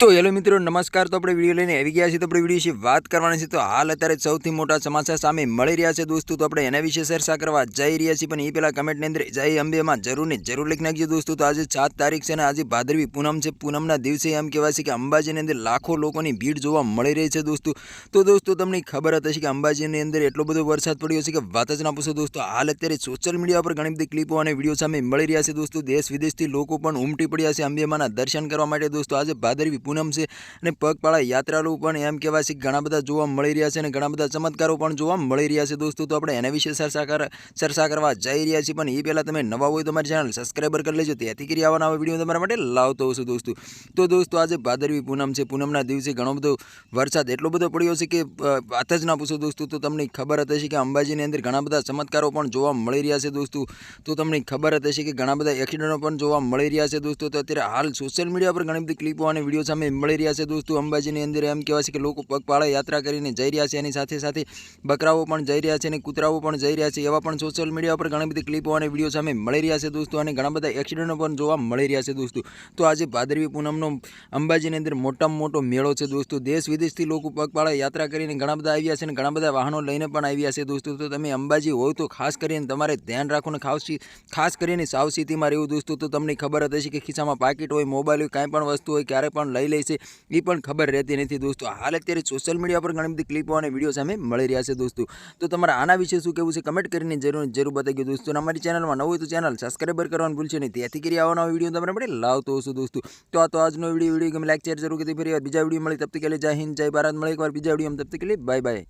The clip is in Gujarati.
તો હેલો મિત્રો, નમસ્કાર. તો આપણે વીડિયો લઈને આવી ગયા છીએ. તો આપણે વીડિયો વિશે વાત કરવાની છે. તો હાલ અત્યારે સૌથી મોટા સમાચાર સામે મળી રહ્યા છે દોસ્તો. તો આપણે એના વિશે ચર્ચા કરવા જઈ રહ્યા છીએ. પણ એ પહેલાં કમેન્ટની અંદર જય અંબેમાં જરૂર ને જરૂર લખી નાખજો દોસ્તો. તો આજે સાત તારીખ છે અને આજે ભાદરવી પૂનમ છે. પૂનમના દિવસે એમ કહેવાય છે કે અંબાજીની અંદર લાખો લોકોની ભીડ જોવા મળી રહી છે દોસ્તો. તો દોસ્તો, તમને ખબર હતી કે અંબાજીની અંદર એટલો બધો વરસાદ પડ્યો છે કે વાત જ ના પૂછો દોસ્તો. હાલ અત્યારે સોશિયલ મીડિયા પર ઘણી બધી ક્લિપો અને વીડિયો સામે મળી રહ્યા છે દોસ્તો. દેશ વિદેશથી લોકો પણ ઉમટી પડ્યા છે અંબેમાના દર્શન કરવા માટે દોસ્તો. આજે ભાદરવી પૂનમ છે અને પગપાળા યાત્રાળુ પણ એમ કહેવાય છે ઘણા બધા જોવા મળી રહ્યા છે અને ઘણા બધા ચમત્કારો પણ જોવા મળી રહ્યા છે. દોસ્તો, તો આપણે એના વિશે ચર્ચા ચર્ચા કરવા જઈ રહ્યા છીએ, પણ એ પહેલાં તમે નવા હોય તો મારી ચેનલ સબસ્ક્રાઈબર કરી લેજો. તેથી કરી આવવાના આવા વીડિયો તમારા માટે લાવતો હશું દોસ્તો. તો દોસ્તો, આજે ભાદરવી પૂનમ છે. પૂનમના દિવસે ઘણો બધો વરસાદ એટલો બધો પડ્યો છે કે વાત જ ના પૂછો, દોસ્તો. તો તમને ખબર હતી છે કે અંબાજીની અંદર ઘણા બધા ચમત્કારો પણ જોવા મળી રહ્યા છે, દોસ્તો. તો તમને ખબર હતી છે કે ઘણા બધા એક્સિડન્ટો પણ જોવા મળી રહ્યા છે, દોસ્તો. તો અત્યારે હાલ સોશિયલ મીડિયા પર ઘણી બધી ક્લિપો અને વીડિયો સામે મળી રહ્યા છે દોસ્તો. અંબાજીની અંદર એમ કહેવાય છે કે લોકો પગપાળા યાત્રા કરીને જઈ રહ્યા છે. એની સાથે સાથે બકરાઓ પણ જઈ રહ્યા છે અને કૂતરાઓ પણ જઈ રહ્યા છે. એવા પણ સોશિયલ મીડિયા પર ઘણી બધી ક્લિપો અને વીડિયો સામે મળી રહ્યા છે દોસ્તો અને ઘણા બધા એક્સિડન્ટો પણ જોવા મળી રહ્યા છે દોસ્તો. તો આજે ભાદરવી પૂનમનો અંબાજીની અંદર મોટામાં મોટો મેળો છે દોસ્તો. દેશ વિદેશથી લોકો પગપાળા યાત્રા કરીને ઘણા બધા આવ્યા છે અને ઘણા બધા વાહનો લઈને પણ આવ્યા છે દોસ્તો. તો તમે અંબાજી હોય તો ખાસ કરીને તમારે ધ્યાન રાખવું ખાસ ખાસ કરીને સાવચેતીમાં રહેવું દોસ્તો. તો તમને ખબર હતી કે ખિસ્સામાં પાકીટ હોય મોબાઈલ હોય, કાંઈ પણ વસ્તુ હોય, ક્યારે પણ લઈ લઈ લે એ પણ ખબર રહેતી નથી દોસ્તો. હાલ અત્યારે સોશિયલ મીડિયા પર ઘણી બધી ક્લિપો અને વીડિયો સામે મળી રહ્યા છે દોસ્તો. તો તમારા આના વિશે શું કહેવું છે કમેન્ટ કરીને જરૂર જરૂર બતાવી દોસ્તો. અમારી ચેનલમાં નવું હોય તો ચેનલ સબસ્ક્રાઈબર કરવાનું ભૂલશે નહીં. ત્યાંથી કરી આવવાનો વીડિયો તમારે માટે લાવતો હશું દોસ્તો. તો આ તો આજનો વીડિયો વીડિયો ગમે લાઈક ચેર જરૂર કરી ફરી બીજા વીડિયો મળી. તબ તક કે જય હિન્દ, જય ભારત. મળે એકવાર બીજા વીડિયો તબ તક કે બાય બાય